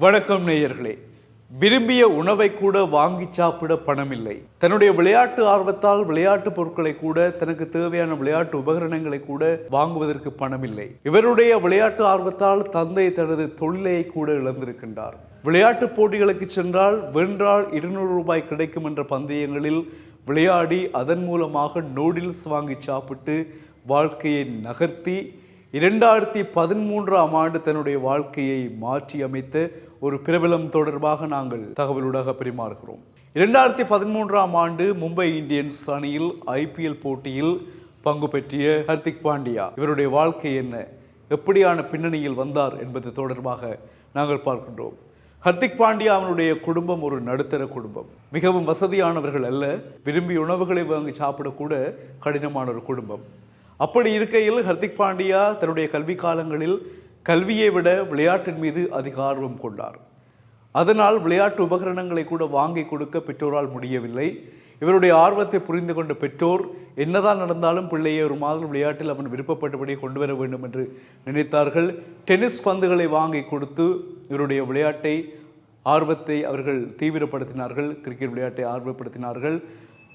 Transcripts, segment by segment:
வணக்கம் நேயர்களே. விரும்பிய உணவை கூட வாங்கி சாப்பிட பணமில்லை. தன்னுடைய விளையாட்டு ஆர்வத்தால் விளையாட்டு பொருட்களை கூட தனக்கு தேவையான விளையாட்டு உபகரணங்களை கூட வாங்குவதற்கு பணமில்லை. இவருடைய விளையாட்டு ஆர்வத்தால் தந்தை தனது தொழிலையை கூட இழந்திருக்கின்றார். விளையாட்டு போட்டிகளுக்கு சென்றால் வென்றால் இருநூறு ரூபாய் கிடைக்கும் என்ற பந்தயங்களில் விளையாடி அதன் மூலமாக நூடில்ஸ் வாங்கி சாப்பிட்டு வாழ்க்கையை நகர்த்தி இரண்டாயிரத்தி பதிமூன்றாம் ஆண்டு தன்னுடைய வாழ்க்கையை மாற்றி அமைத்த ஒரு பிரபலம் தொடர்பாக நாங்கள் தகவலூடாக பரிமாறுகிறோம். இரண்டாயிரத்தி பதிமூன்றாம் ஆண்டு மும்பை இந்தியன்ஸ் அணியில் ஐபிஎல் போட்டியில் பங்கு பெற்றிய ஹர்திக் பாண்டியா இவருடைய வாழ்க்கை என்ன எப்படியான பின்னணியில் வந்தார் என்பது தொடர்பாக நாங்கள் பார்க்கின்றோம். ஹர்திக் பாண்டியா அவனுடைய குடும்பம் ஒரு நடுத்தர குடும்பம். மிகவும் வசதியானவர்கள் அல்ல விரும்பி உணவுகளை வாங்கி சாப்பிடக்கூட கடினமான ஒரு குடும்பம். அப்படி இருக்கையில் ஹர்திக் பாண்டியா தன்னுடைய கல்வி காலங்களில் கல்வியை விட விளையாட்டின் மீது அதிக ஆர்வம் கொண்டார். அதனால் விளையாட்டு உபகரணங்களை கூட வாங்கி கொடுக்க பெற்றோரால் முடியவில்லை. இவருடைய ஆர்வத்தை புரிந்து கொண்ட பெற்றோர் என்னதான் நடந்தாலும் பிள்ளையை ஒரு மாதிரி விளையாட்டில் அவன் விருப்பப்பட்டபடி கொண்டு வர வேண்டும் என்று நினைத்தார்கள். டென்னிஸ் பந்துகளை வாங்கி கொடுத்து இவருடைய விளையாட்டை ஆர்வத்தை அவர்கள் தீவிரப்படுத்தினார்கள். கிரிக்கெட் விளையாட்டை ஆர்வப்படுத்தினார்கள்.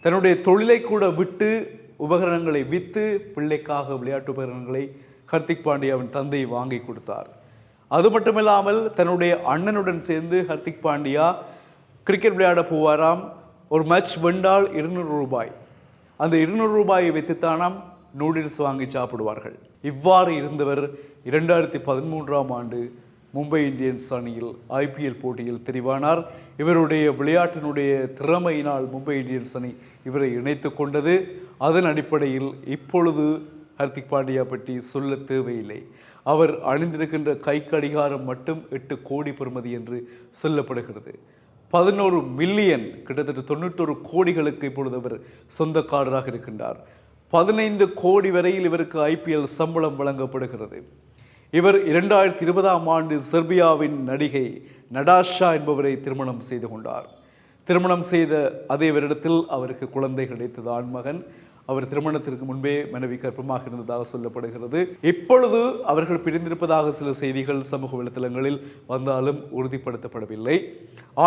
தன்னுடைய தொழிலை கூட விட்டு உபகரணங்களை விற்று பிள்ளைக்காக விளையாட்டு உபகரணங்களை ஹர்திக் பாண்டியாவின் தந்தை வாங்கி கொடுத்தார். அது மட்டுமில்லாமல் தன்னுடைய அண்ணனுடன் சேர்ந்து ஹர்திக் பாண்டியா கிரிக்கெட் விளையாட போவாராம். ஒரு மேட்ச் வென்றால் இருநூறு ரூபாய். அந்த இருநூறு ரூபாயை வைத்துத்தானாம் நூடுல்ஸ் வாங்கி சாப்பிடுவார்கள். இவ்வாறு இருந்தவர் இரண்டாயிரத்தி பதிமூன்றாம் ஆண்டு மும்பை இந்தியன்ஸ் அணியில் ஐபிஎல் போட்டியில் தெரிவானார். இவருடைய விளையாட்டினுடைய திறமையினால் மும்பை இந்தியன்ஸ் அணி இவரை இணைத்து கொண்டது. அதன் அடிப்படையில் இப்பொழுது ஹர்திக் பாண்டியா பற்றி சொல்ல தேவையில்லை. அவர் அணிந்திருக்கின்ற கை கடிகாரம் மட்டும் எட்டு கோடி பெறுமதி என்று சொல்லப்படுகிறது. பதினோரு மில்லியன் கிட்டத்தட்ட தொண்ணூற்றொரு கோடிகளுக்கு இப்பொழுது அவர் சொந்தக்காரராக இருக்கின்றார். பதினைந்து கோடி வரையில் இவருக்கு ஐபிஎல் சம்பளம் வழங்கப்படுகிறது. இவர் இரண்டாயிரத்தி இருபதாம் ஆண்டு செர்பியாவின் நடிகை நடாஷா என்பவரை திருமணம் செய்து கொண்டார். திருமணம் செய்த அதே வருடத்தில் அவருக்கு குழந்தை கிடைத்தது ஆண்மகன் அவர் திருமணத்திற்கு முன்பே மனைவி கர்ப்பமாக இருந்ததாக சொல்லப்படுகிறது. இப்பொழுது அவர்கள் பிரிந்திருப்பதாக சில செய்திகள் சமூக வலைத்தளங்களில் வந்தாலும் உறுதிப்படுத்தப்படவில்லை.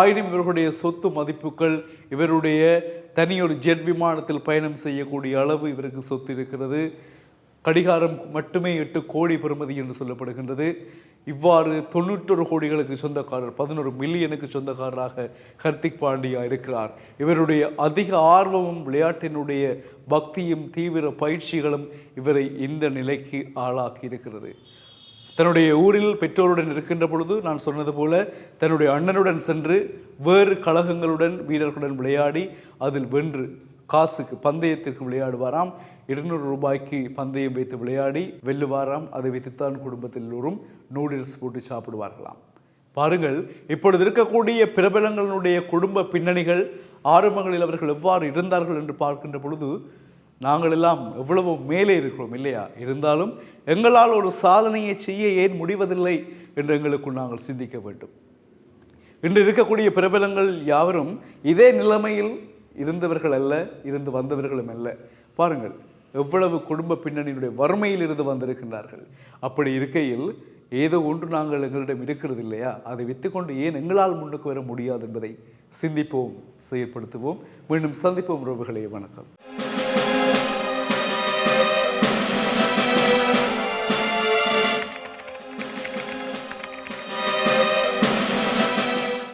ஆயினும் இவர்களுடைய சொத்து மதிப்புகள் இவருடைய தனியொரு ஜெட் விமானத்தில் பயணம் செய்யக்கூடிய அளவு இவருக்கு சொத்து இருக்கிறது. கடிகாரம் மட்டுமே எட்டு கோடி பெறுமதி என்று சொல்லப்படுகின்றது. இவ்வாறு தொண்ணூற்றொரு கோடிகளுக்கு சொந்தக்காரர் பதினோரு மில்லியனுக்கு சொந்தக்காரராக ஹர்திக் பாண்டியா இருக்கிறார். இவருடைய அதிக ஆர்வமும் விளையாட்டினுடைய பக்தியும் தீவிர பயிற்சிகளும் இவரை இந்த நிலைக்கு ஆளாக்கி இருக்கிறது. தன்னுடைய ஊரில் பெற்றோருடன் இருக்கின்ற பொழுது நான் சொன்னது போல தன்னுடைய அண்ணனுடன் சென்று வேறு கழகங்களுடன் வீரர்களுடன் விளையாடி அதில் வென்று காசுக்கு பந்தயத்திற்கு விளையாடுவாராம். இருநூறு ரூபாய்க்கு பந்தயம் வைத்து விளையாடி வெல்லுவாராம் அதை வைத்துத்தான் குடும்பத்தில் எல்லோரும் நூடுல்ஸ் போட்டு சாப்பிடுவார்களாம். பாருங்கள் இப்பொழுது இருக்கக்கூடிய பிரபலங்களுடைய குடும்ப பின்னணிகள் ஆரம்பங்களில் அவர்கள் எவ்வாறு இருந்தார்கள் என்று பார்க்கின்ற பொழுது நாங்கள் எல்லாம் எவ்வளவு மேலே இருக்கிறோம் இல்லையா? இருந்தாலும் எங்களால் ஒரு சாதனையை செய்ய ஏன் முடிவதில்லை என்று எங்களுக்குள் நாங்கள் சிந்திக்க வேண்டும். இன்று இருக்கக்கூடிய பிரபலங்கள் யாவரும் இதே நிலைமையில் இருந்தவர்கள் அல்ல இருந்து வந்தவர்களும் அல்ல. பாருங்கள் எவ்வளவு குடும்ப பின்னணியினுடைய வறுமையில் இருந்து வந்திருக்கின்றார்கள். அப்படி இருக்கையில் ஏதோ ஒன்று நாங்கள் எங்களிடம் இருக்கிறது இல்லையா? அதை வித்துக்கொண்டு ஏன் எங்களால் முன்னுக்கு வர முடியாது என்பதை சிந்திப்போம் செயற்படுத்துவோம். மீண்டும் சந்திப்போம் உறவுகளே. வணக்கம்.